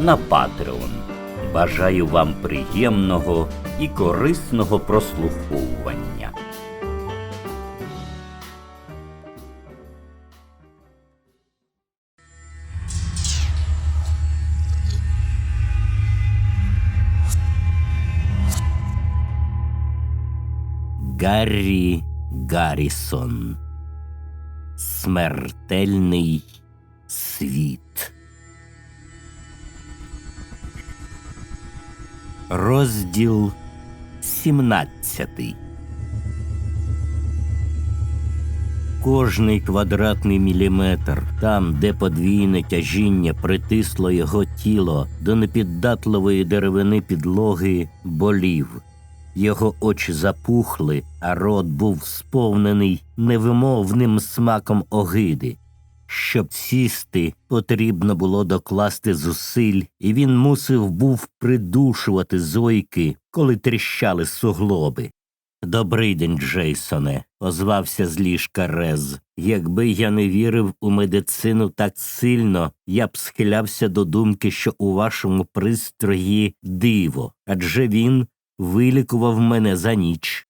на Patreon. Бажаю вам приємного і корисного прослуховування. Гаррі Гаррісон Смертельний світ. Розділ 17 Кожний квадратний міліметр, там, де подвійне тяжіння притисло його тіло до непіддатливої деревини підлоги, болів. Його очі запухли, а рот був сповнений невимовним смаком огиди. Щоб сісти, потрібно було докласти зусиль, і він мусив був придушувати зойки, коли тріщали суглоби. Добрий день, Джейсоне, озвався з ліжка Рез. Якби я не вірив у медицину так сильно, я б схилявся до думки, що у вашому пристрої диво, адже він вилікував мене за ніч.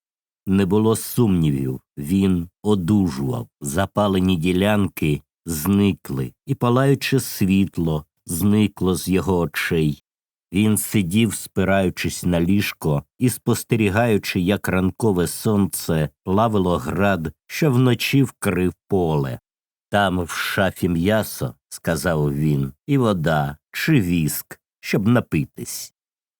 Не було сумнівів, він одужував, запалені ділянки зникли, і палаюче світло зникло з його очей. Він сидів, спираючись на ліжко і спостерігаючи, як ранкове сонце плавило град, що вночі вкрив поле. Там в шафі м'ясо, сказав він, і вода чи віск, щоб напитись.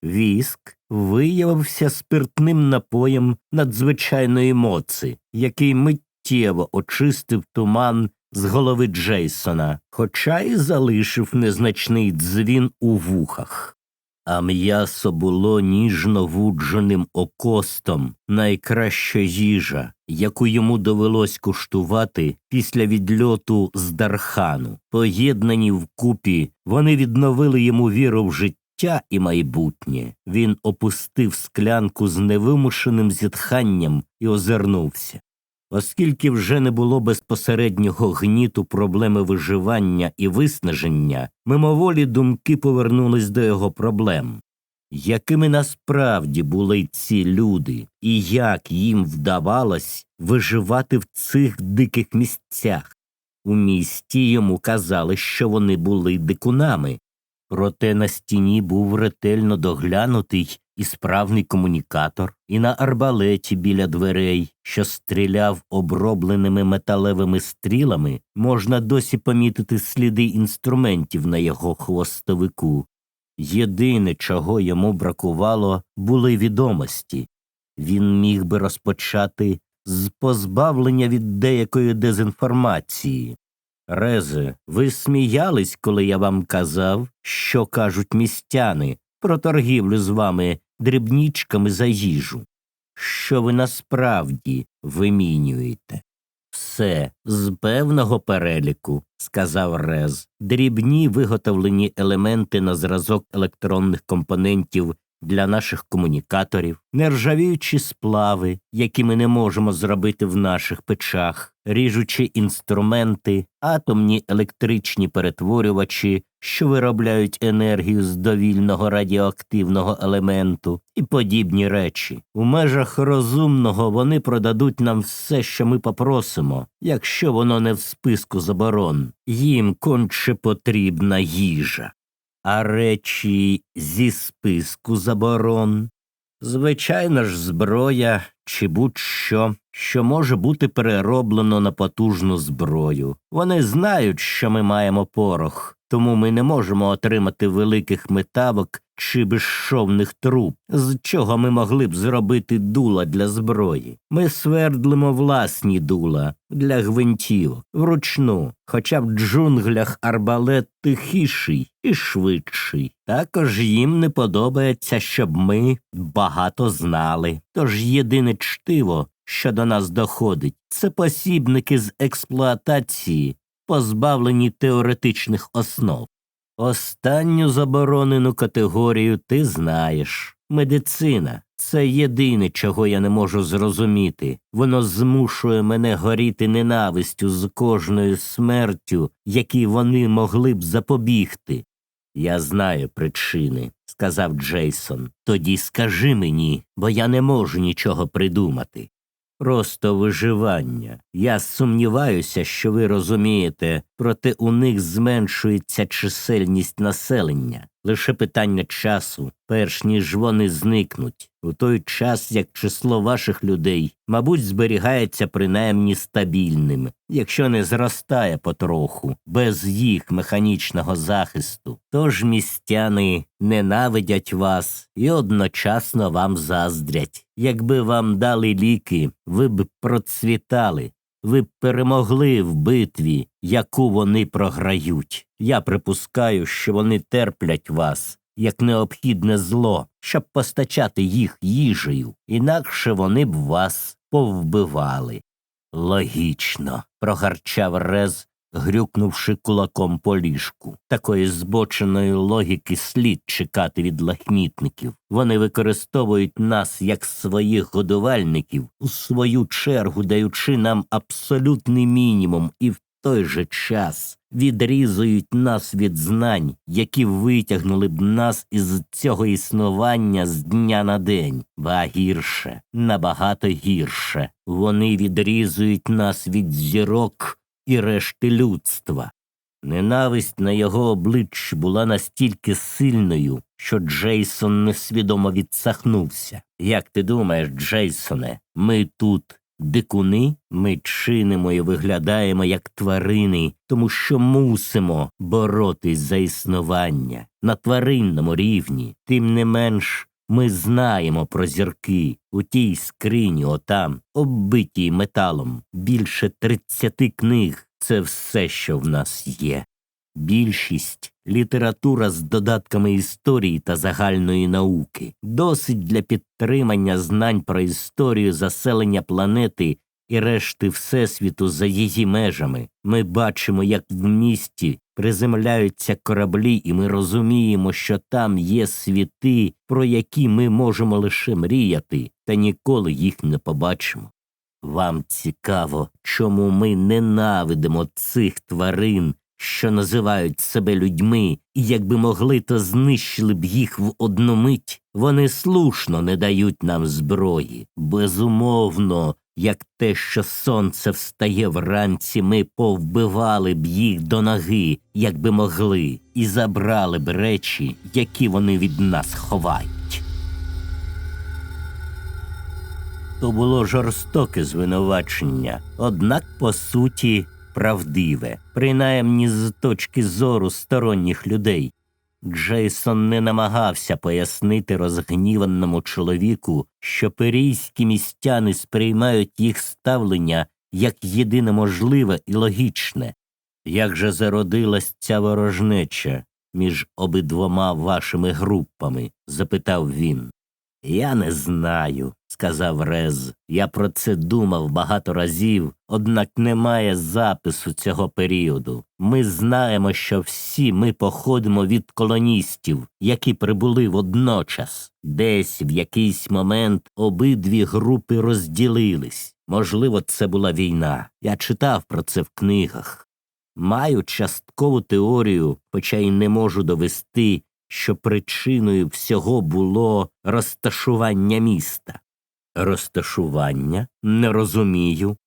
Віск виявився спиртним напоєм надзвичайної моци, який миттєво очистив туман з голови Джейсона, хоча й залишив незначний дзвін у вухах. А м'ясо було ніжно вудженим окостом, найкраща їжа, яку йому довелось куштувати після відльоту з Дархану. Поєднані вкупі, вони відновили йому віру в життя і майбутнє. Він опустив склянку з невимушеним зітханням і озирнувся. Оскільки вже не було безпосереднього гніту проблеми виживання і виснаження, мимоволі думки повернулись до його проблем. Якими насправді були ці люди, і як їм вдавалось виживати в цих диких місцях? У місті йому казали, що вони були дикунами, проте на стіні був ретельно доглянутий і справний комунікатор, і на арбалеті біля дверей, що стріляв обробленими металевими стрілами, можна досі помітити сліди інструментів на його хвостовику. Єдине, чого йому бракувало, були відомості. Він міг би розпочати з позбавлення від деякої дезінформації. Резе, ви сміялись, коли я вам казав, що кажуть містяни про торгівлю з вами дрібнічками за їжу. Що ви насправді вимінюєте? Все з певного переліку, сказав Рез, дрібні виготовлені елементи на зразок електронних компонентів для наших комунікаторів, нержавіючі сплави, які ми не можемо зробити в наших печах, ріжучі інструменти, атомні електричні перетворювачі, що виробляють енергію з довільного радіоактивного елементу, і подібні речі. У межах розумного вони продадуть нам все, що ми попросимо, якщо воно не в списку заборон. Їм конче потрібна їжа а речі зі списку заборон. Звичайно ж, зброя чи будь-що, що може бути перероблено на потужну зброю. Вони знають, що ми маємо порох, тому ми не можемо отримати великих метавок чи безшовних труб, з чого ми могли б зробити дула для зброї. Ми свердлимо власні дула для гвинтівок, вручну, хоча в джунглях арбалет тихіший і швидший. Також їм не подобається, щоб ми багато знали. Тож єдине чтиво, що до нас доходить, це посібники з експлуатації, позбавлені теоретичних основ. Останню заборонену категорію ти знаєш. Медицина це єдине, чого я не можу зрозуміти. Воно змушує мене горіти ненавистю з кожною смертю, якій вони могли б запобігти. Я знаю причини, сказав Джейсон. Тоді скажи мені, бо я не можу нічого придумати. Просто виживання. Я сумніваюся, що ви розумієте, проте у них зменшується чисельність населення. Лише питання часу, перш ніж вони зникнуть. У той час як число ваших людей, мабуть, зберігається принаймні стабільним, якщо не зростає потроху, без їх механічного захисту. Тож містяни ненавидять вас і одночасно вам заздрять. Якби вам дали ліки, ви б процвітали. Ви б перемогли в битві, яку вони програють. Я припускаю, що вони терплять вас як необхідне зло, щоб постачати їх їжею, інакше вони б вас повбивали. Логічно, прогарчав Рез, грюкнувши кулаком по ліжку. Такої збоченої логіки слід чекати від лахмітників. Вони використовують нас як своїх годувальників, у свою чергу даючи нам абсолютний мінімум і в той же час відрізують нас від знань, які витягнули б нас із цього існування з дня на день, ба гірше, набагато гірше. Вони відрізують нас від зірок і решти людства. Ненависть на його обличчі була настільки сильною, що Джейсон несвідомо відсахнувся. Як ти думаєш, Джейсоне, ми тут дикуни, ми чинимо і виглядаємо як тварини, тому що мусимо боротись за існування на тваринному рівні. Тим не менш, ми знаємо про зірки у тій скрині, отам, оббитій металом, більше тридцяти книг. Це все, що в нас є. Більшість література з додатками історії та загальної науки, досить для підтримання знань про історію заселення планети і решти Всесвіту за її межами. Ми бачимо, як в місті приземляються кораблі, і ми розуміємо, що там є світи, про які ми можемо лише мріяти, та ніколи їх не побачимо. Вам цікаво, чому ми ненавидимо цих тварин, що називають себе людьми, і якби могли, то знищили б їх в одну мить. Вони слушно не дають нам зброї. Безумовно, як те, що сонце встає вранці, ми повбивали б їх до ноги, якби могли, і забрали б речі, які вони від нас ховають. То було жорстоке звинувачення, однак по суті правдиве, принаймні з точки зору сторонніх людей. Джейсон не намагався пояснити розгніваному чоловіку, що перійські містяни сприймають їх ставлення як єдине можливе і логічне. Як же зародилась ця ворожнеча між обидвома вашими групами? запитав він. Я не знаю, сказав Рез. Я про це думав багато разів, однак немає запису цього періоду. Ми знаємо, що всі ми походимо від колоністів, які прибули водночас. Десь в якийсь момент обидві групи розділились. Можливо, це була війна. Я читав про це в книгах. Маю часткову теорію, хоча й не можу довести, що причиною всього було розташування міста. Розташування? Не розумію.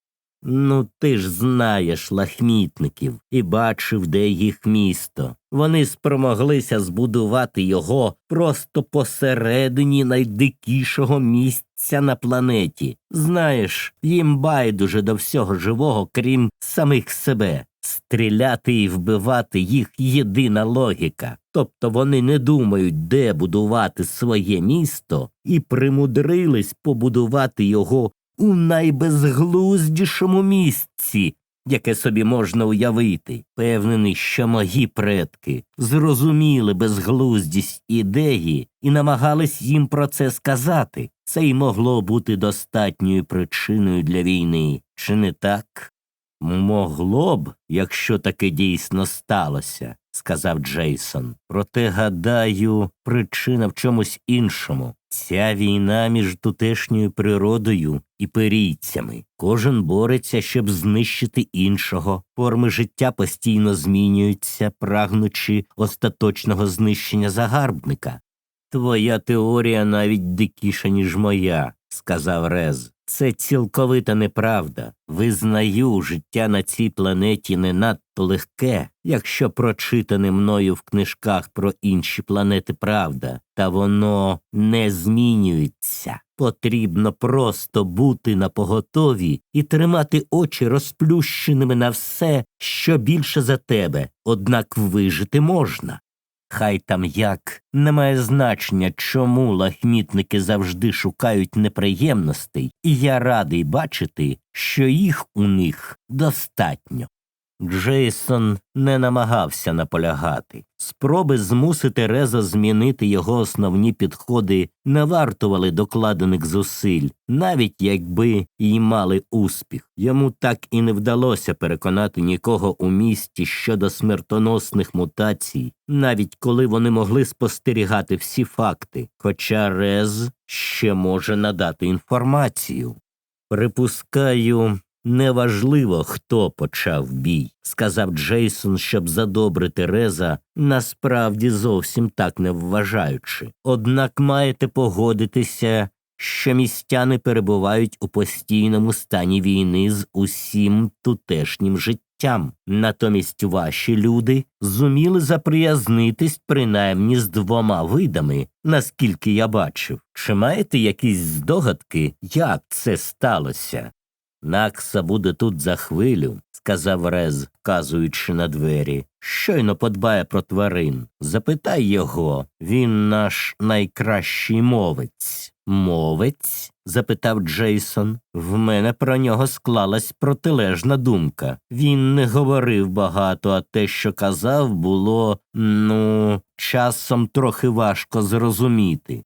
Ну, ти ж знаєш лахмітників і бачив, де їх місто. Вони спромоглися збудувати його просто посередині найдикішого місця на планеті. Знаєш, їм байдуже до всього живого, крім самих себе. Стріляти і вбивати їх єдина логіка. Тобто вони не думають, де будувати своє місто, і примудрились побудувати його у найбезглуздішому місці, яке собі можна уявити. Певнений, що мої предки зрозуміли безглуздість ідеї і намагались їм про це сказати. Це й могло бути достатньою причиною для війни, чи не так? Могло б, якщо таке дійсно сталося, сказав Джейсон. Проте, гадаю, причина в чомусь іншому. Ця війна між тутешньою природою і перійцями. Кожен бореться, щоб знищити іншого. Форми життя постійно змінюються, прагнучи остаточного знищення загарбника. Твоя теорія навіть дикіша, ніж моя, сказав Рез. Це цілковита неправда. Визнаю, життя на цій планеті не надто легке, якщо прочитане мною в книжках про інші планети правда, та воно не змінюється. Потрібно просто бути на поготові і тримати очі розплющеними на все, що більше за тебе, однак вижити можна. Хай там як немає значення, чому лахмітники завжди шукають неприємностей, і я радий бачити, що їх у них достатньо. Джейсон не намагався наполягати. Спроби змусити Реза змінити його основні підходи не вартували докладених зусиль, навіть якби й мали успіх. Йому так і не вдалося переконати нікого у місті щодо смертоносних мутацій, навіть коли вони могли спостерігати всі факти, хоча Рез ще може надати інформацію. Припускаю, Неважливо, хто почав бій, сказав Джейсон, щоб задобрити Реза, насправді зовсім так не вважаючи. Однак маєте погодитися, що містяни перебувають у постійному стані війни з усім тутешнім життям. Натомість ваші люди зуміли заприязнитись принаймні з двома видами, наскільки я бачив. Чи маєте якісь здогадки, як це сталося? Накса буде тут за хвилю, сказав Рез, вказуючи на двері. Щойно подбає про тварин. Запитай його, він наш найкращий мовець. Мовець? запитав Джейсон. В мене про нього склалась протилежна думка. Він не говорив багато, а те, що казав, було, ну, часом трохи важко зрозуміти.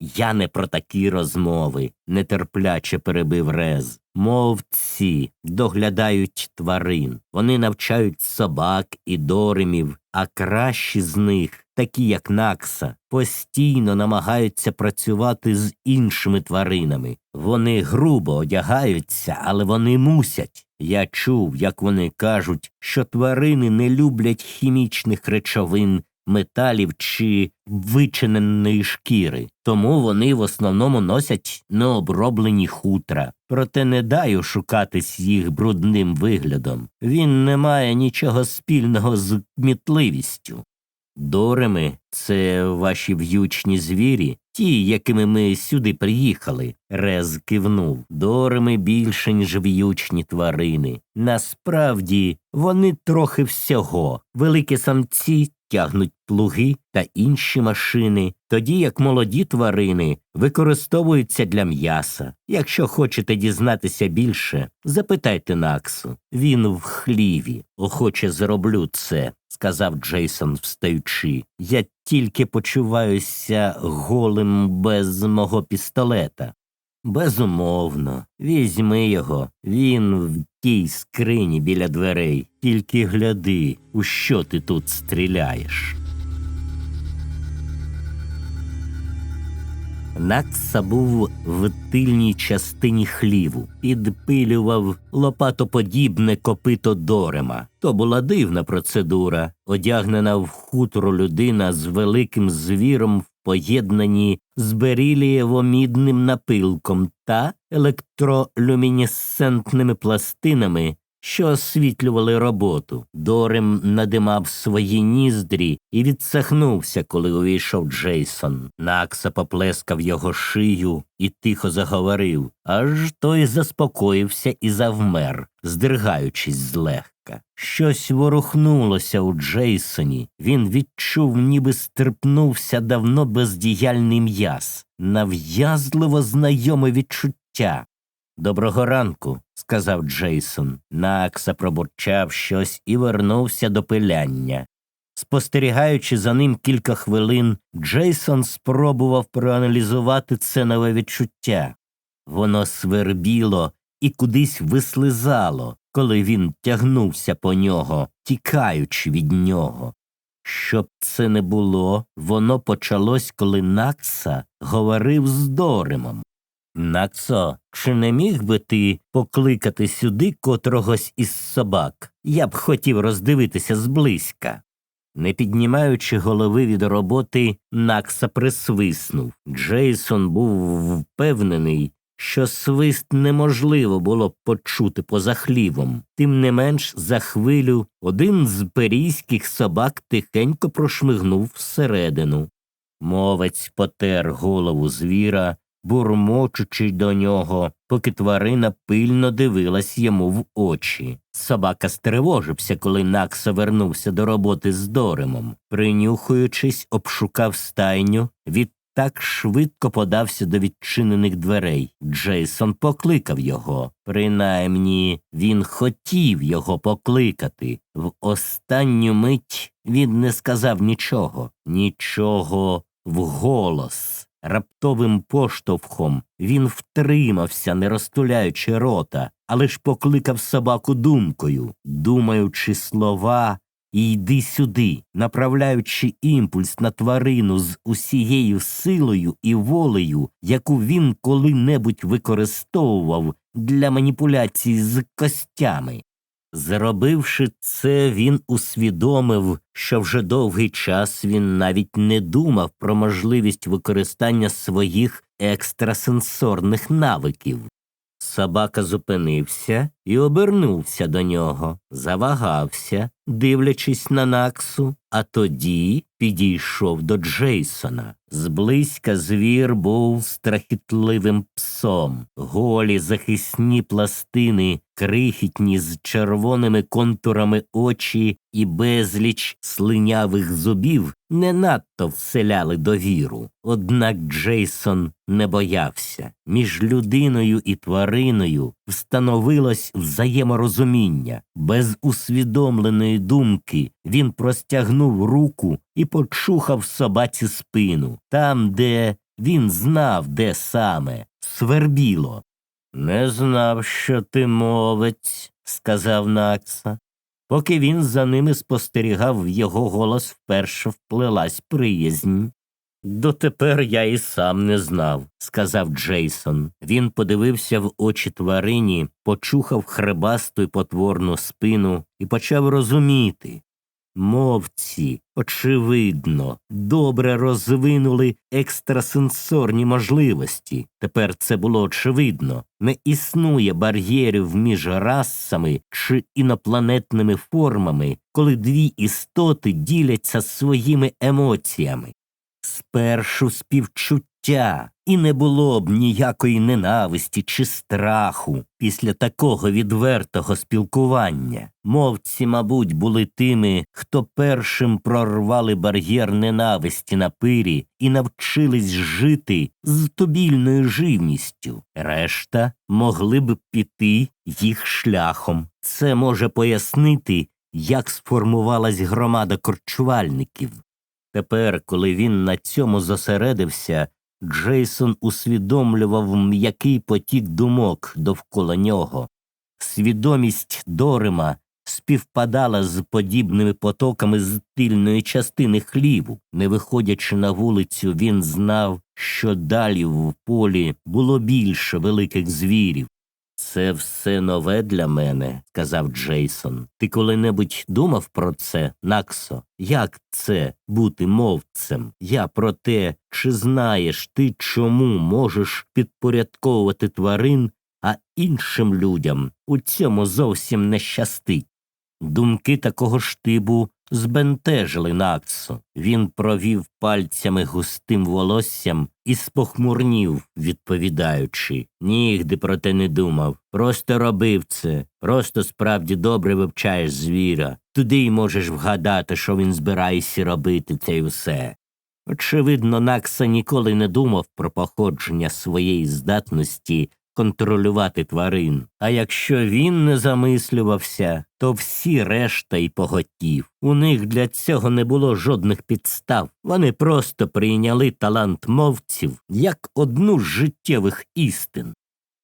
Я не про такі розмови, нетерпляче перебив Рез. Мовці доглядають тварин. Вони навчають собак і доримів, а кращі з них, такі як Накса, постійно намагаються працювати з іншими тваринами. Вони грубо одягаються, але вони мусять. Я чув, як вони кажуть, що тварини не люблять хімічних речовин металів чи вичиненої шкіри, тому вони в основному носять необроблені хутра. Проте не даю шукатись їх брудним виглядом. Він не має нічого спільного з кмітливістю. Дореми це ваші в'ючні звірі, ті, якими ми сюди приїхали, Рез кивнув. Дореми більше, ніж в'ючні тварини. Насправді вони трохи всього. Великі самці тягнуть плуги та інші машини, тоді як молоді тварини використовуються для м'яса. Якщо хочете дізнатися більше, запитайте Наксу. Він в хліві. Охоче зроблю це, сказав Джейсон, встаючи. Я тільки почуваюся голим без мого пістолета. Безумовно, візьми його, він в тій скрині біля дверей, тільки гляди, у що ти тут стріляєш. Накса був в тильній частині хліву, підпилював лопатоподібне копито дорема. То була дивна процедура, одягнена в хутро людина з великим звіром поєднанні з берілієво-мідним напилком та електролюмінесцентними пластинами, що освітлювали роботу. Дорем надимав свої ніздрі і відсахнувся, коли увійшов Джейсон. Накса поплескав його шию і тихо заговорив, аж той заспокоївся і завмер, здригаючись злег. Щось ворухнулося у Джейсоні. Він відчув, ніби стрипнувся давно бездіяльний м'яз, нав'язливо знайоме відчуття. Доброго ранку, сказав Джейсон. Накса пробурчав щось і вернувся до пиляння. Спостерігаючи за ним кілька хвилин, Джейсон спробував проаналізувати це нове відчуття. Воно свербіло і кудись вислизало, коли він тягнувся по нього, тікаючи від нього. Щоб це не було, воно почалось, коли Накса говорив з Доримом. Наксо, чи не міг би ти покликати сюди котрогось із собак? Я б хотів роздивитися зблизька. Не піднімаючи голови від роботи, Накса присвиснув. Джейсон був впевнений, що свист неможливо було б почути поза хлівом. Тим не менш, за хвилю один з перійських собак тихенько прошмигнув всередину. Мовець потер голову звіра, бурмочучи до нього, поки тварина пильно дивилась йому в очі. Собака стривожився, коли Накса вернувся до роботи з Доремом. Принюхуючись, обшукав стайню, відтак швидко подався до відчинених дверей. Джейсон покликав його. Принаймні він хотів його покликати. В останню мить він не сказав нічого, нічого вголос. Раптовим поштовхом він втримався, не розтуляючи рота, але ж покликав собаку думкою, думаючи слова йди сюди, направляючи імпульс на тварину з усією силою і волею, яку він коли-небудь використовував для маніпуляції з костями. Зробивши це, він усвідомив, що вже довгий час він навіть не думав про можливість використання своїх екстрасенсорних навиків. Собака зупинився і обернувся до нього, завагався, дивлячись на Наксу, а тоді підійшов до Джейсона. Зблизька звір був страхітливим псом, голі захисні пластини, крихітні з червоними контурами очі і безліч слинявих зубів не надто вселяли довіру. Однак Джейсон не боявся. Між людиною і твариною встановилось взаєморозуміння. Без усвідомленої думки він простягнув руку і почухав собаці спину, там, де він знав, де саме, свербіло. Не знав, що ти мовець, сказав Накса. Поки він за ними спостерігав, в його голос вперше вплилась приязнь. Дотепер я і сам не знав, сказав Джейсон. Він подивився в очі тварині, почухав хребасту й потворну спину і почав розуміти. Мовці, очевидно, добре розвинули екстрасенсорні можливості. Тепер це було очевидно. Не існує бар'єрів між расами чи інопланетними формами, коли дві істоти діляться своїми емоціями. Спершу співчуття, і не було б ніякої ненависті чи страху після такого відвертого спілкування. Мовці, мабуть, були тими, хто першим прорвали бар'єр ненависті на пирі і навчились жити з тобільною живністю. Решта могли б піти їх шляхом. Це може пояснити, як сформувалась громада корчувальників. Тепер, коли він на цьому зосередився, Джейсон усвідомлював м'який потік думок довкола нього. Свідомість Дорима співпадала з подібними потоками з тильної частини хліву. Не виходячи на вулицю, він знав, що далі в полі було більше великих звірів. Це все нове для мене, сказав Джейсон. Ти коли-небудь думав про це, Наксо? Як це бути мовцем? Я про те, чи знаєш ти, чому можеш підпорядковувати тварин, а іншим людям у цьому зовсім не щастить. Думки такого штибу збентежили Наксу. Він провів пальцями густим волоссям і спохмурнів, відповідаючи. Нігде про те не думав. Просто робив це. Просто справді добре вивчаєш звіра. Туди й можеш вгадати, що він збирається робити це й усе. Очевидно, Накса ніколи не думав про походження своєї здатності контролювати тварин. А якщо він не замислювався, то всі решта й поготів. У них для цього не було жодних підстав. Вони просто прийняли талант мовців як одну з життєвих істин.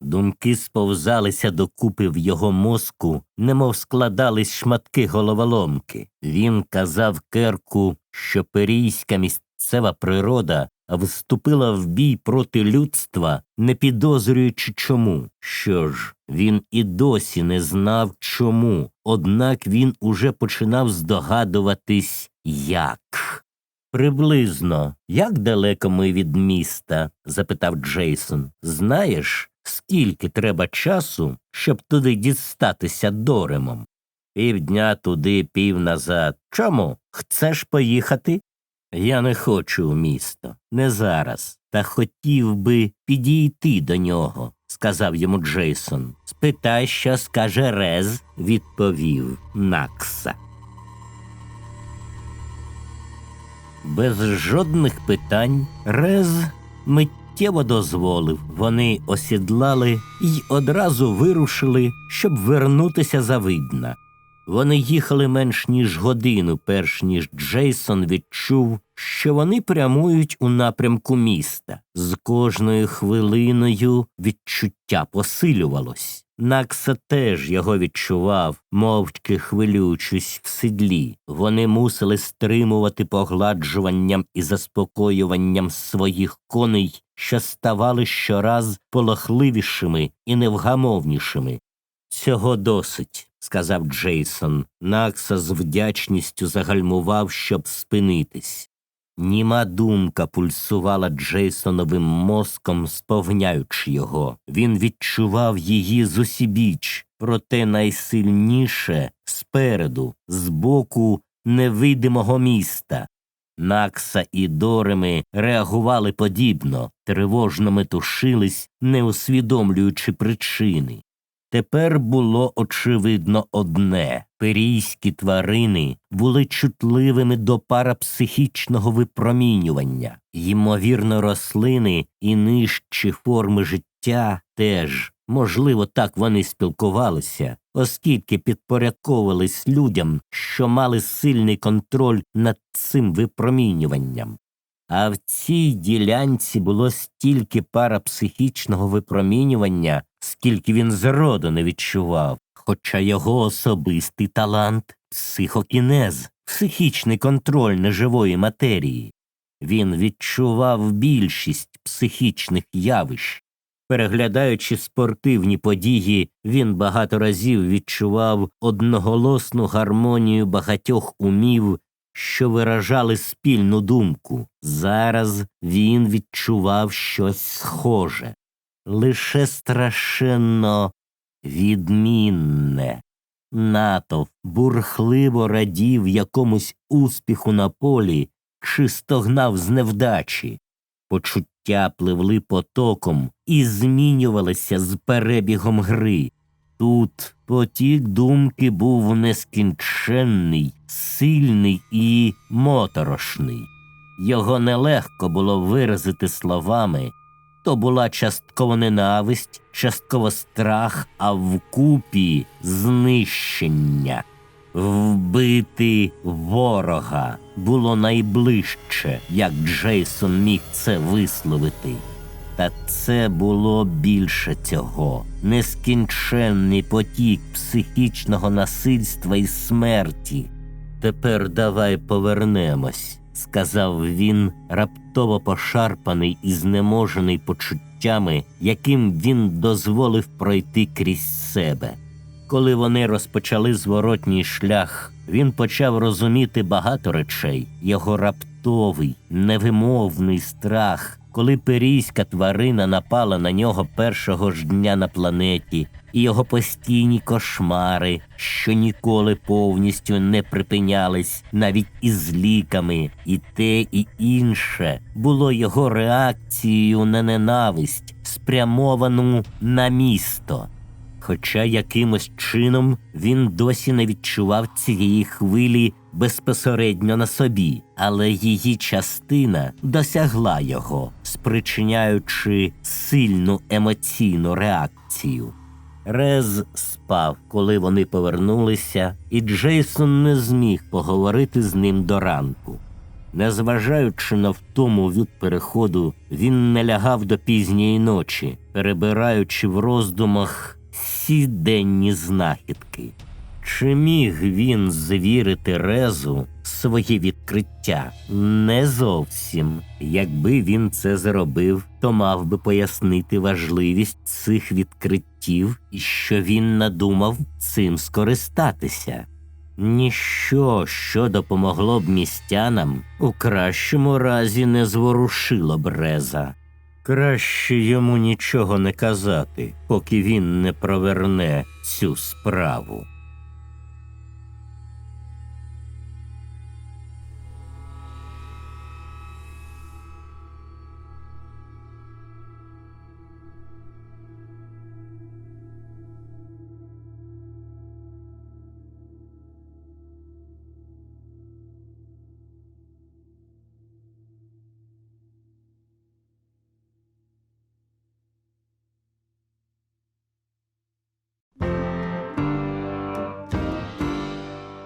Думки сповзалися докупи в його мозку, немов складались шматки головоломки. Він казав Керку, що перійська місцева природа вступила в бій проти людства, не підозрюючи чому. Що ж, він і досі не знав чому, однак він уже починав здогадуватись, як. Приблизно, як далеко ми від міста? запитав Джейсон. Знаєш, скільки треба часу, щоб туди дістатися доремом? Півдня туди, пів назад. Чому? Chcеш поїхати? Я не хочу в місто, не зараз, та хотів би підійти до нього, сказав йому Джейсон. Спитай, що скаже Рез, відповів Накса. Без жодних питань Рез миттєво дозволив. Вони осідлали й одразу вирушили, щоб вернутися за видна. Вони їхали менш ніж годину, перш ніж Джейсон відчув, що вони прямують у напрямку міста. З кожною хвилиною відчуття посилювалось. Накса теж його відчував, мовчки хвилюючись в седлі. Вони мусили стримувати погладжуванням і заспокоюванням своїх коней, що ставали щораз полохливішими і невгамовнішими. Цього досить сказав Джейсон. Накса з вдячністю загальмував, щоб спинитись. Німа думка пульсувала Джейсоновим мозком, сповняючи його. Він відчував її зусібіч, проте найсильніше спереду, з боку невидимого міста. Накса і Дореми реагували подібно, тривожно метушились, не усвідомлюючи причини. Тепер було очевидно одне перійські тварини були чутливими до парапсихічного випромінювання, ймовірно, рослини і нижчі форми життя теж, можливо, так вони спілкувалися, оскільки підпорядковувались людям, що мали сильний контроль над цим випромінюванням. А в цій ділянці було стільки парапсихічного випромінювання, скільки він зроду не відчував, хоча його особистий талант психокінез, психічний контроль неживої матерії. Він відчував більшість психічних явищ. Переглядаючи спортивні події, він багато разів відчував одноголосну гармонію багатьох умів що виражали спільну думку. Зараз він відчував щось схоже, лише страшенно відмінне. Натовп бурхливо радів якомусь успіху на полі чи стогнав з невдачі. Почуття пливли потоком і змінювалися з перебігом гри. Тут потік думки був нескінченний, сильний і моторошний. Його нелегко було виразити словами. То була частково ненависть, частково страх, а вкупі знищення. Вбити ворога було найближче, як Джейсон міг це висловити. Та це було більше цього нескінченний потік психічного насильства і смерті. Тепер давай повернемось, сказав він, раптово пошарпаний і знеможений почуттями, яким він дозволив пройти крізь себе. Коли вони розпочали зворотній шлях, він почав розуміти багато речей. Його раптовий, невимовний страх коли перійська тварина напала на нього першого ж дня на планеті, і його постійні кошмари, що ніколи повністю не припинялись навіть із ліками, і те, і інше було його реакцією на ненависть, спрямовану на місто. Хоча якимось чином він досі не відчував цієї хвилі безпосередньо на собі, але її частина досягла його, спричиняючи сильну емоційну реакцію. Рез спав, коли вони повернулися, і Джейсон не зміг поговорити з ним до ранку. Незважаючи на втому від переходу, він не лягав до пізньої ночі, перебираючи в роздумах всі денні знахідки. Чи міг він звірити Резу своє відкриття? Не зовсім. Якби він це зробив, то мав би пояснити важливість цих відкриттів і що він надумав цим скористатися. Ніщо, що допомогло б містянам, у кращому разі не зворушило б Реза. Краще йому нічого не казати, поки він не проверне цю справу.